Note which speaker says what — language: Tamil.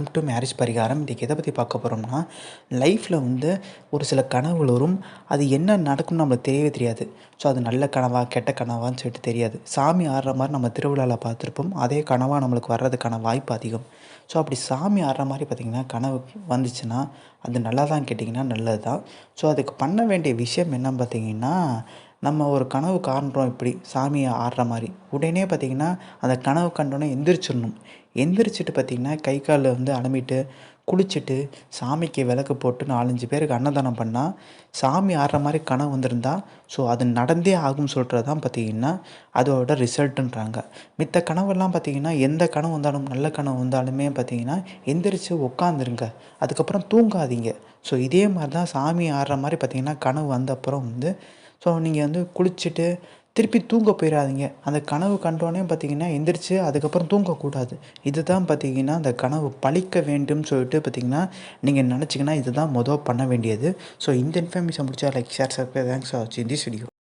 Speaker 1: டு மேரேஜ் பரிகாரம் இன்றைக்கி எதை பற்றி பார்க்க போகிறோம்னா லைஃப்பில் வந்து ஒரு சில கனவுகள் வரும். அது என்ன நடக்கும்னு நம்மளுக்கு தெரியவே தெரியாது. ஸோ அது நல்ல கனவா கெட்ட கனவான்னு சொல்லிட்டு தெரியாது. சாமி ஆடுற மாதிரி நம்ம திருவிழாவில் பார்த்துருப்போம். அதே கனவாக நம்மளுக்கு வர்றதுக்கான வாய்ப்பு அதிகம். ஸோ அப்படி சாமி ஆடுற மாதிரி பார்த்திங்கன்னா கனவு வந்துச்சுன்னா அது நல்லா தான் கேட்டிங்கன்னா நல்லது தான் ஸோ அதுக்கு பண்ண வேண்டிய விஷயம் என்னன்னு பார்த்தீங்கன்னா நம்ம ஒரு கனவு காண்றோம் இப்படி சாமியை ஆடுற மாதிரி. உடனே பார்த்திங்கன்னா அந்த கனவு கண்டோன்னே எந்திரிச்சிடணும். எந்திரிச்சிட்டு பார்த்திங்கன்னா கை காலில் வந்து அலம்பிட்டு குளிச்சுட்டு சாமிக்கு விளக்கு போட்டு நாலஞ்சு பேருக்கு அன்னதானம் பண்ணால் சாமி ஆடுற மாதிரி கனவு வந்திருந்தா ஸோ அது நடந்தே ஆகும்னு சொல்கிறது தான் பார்த்திங்கன்னா அதோட ரிசல்ட்டுன்றாங்க மித்த கனவெல்லாம் பார்த்திங்கன்னா எந்த கனவு வந்தாலும் நல்ல கனவு வந்தாலுமே பார்த்திங்கன்னா எந்திரிச்சு உட்காந்துருங்க அதுக்கப்புறம் தூங்காதீங்க. ஸோ இதே மாதிரி தான் சாமி ஆடுற மாதிரி பார்த்திங்கன்னா கனவு வந்த அப்புறம் வந்து ஸோ நீங்கள் வந்து குளிச்சுட்டு திருப்பி தூங்க போயிடாதீங்க அந்த கனவு கண்டோடனே பார்த்தீங்கன்னா எந்திரிச்சு அதுக்கப்புறம் தூங்கக்கூடாது. இது தான் பார்த்தீங்கன்னா அந்த கனவு பழிக்க வேண்டும் சொல்லிட்டு பார்த்தீங்கன்னா நீங்கள் நினச்சிங்கன்னா இது தான் மொதல் பண்ண வேண்டியது. ஸோ இந்த இன்ஃபர்மேஷன் முடிச்சா லைக் ஷேர் சப்ஸ்கிரைப் தேங்க்ஸ் ஆச்சு வாட்சிங் திஸ் வீடியோ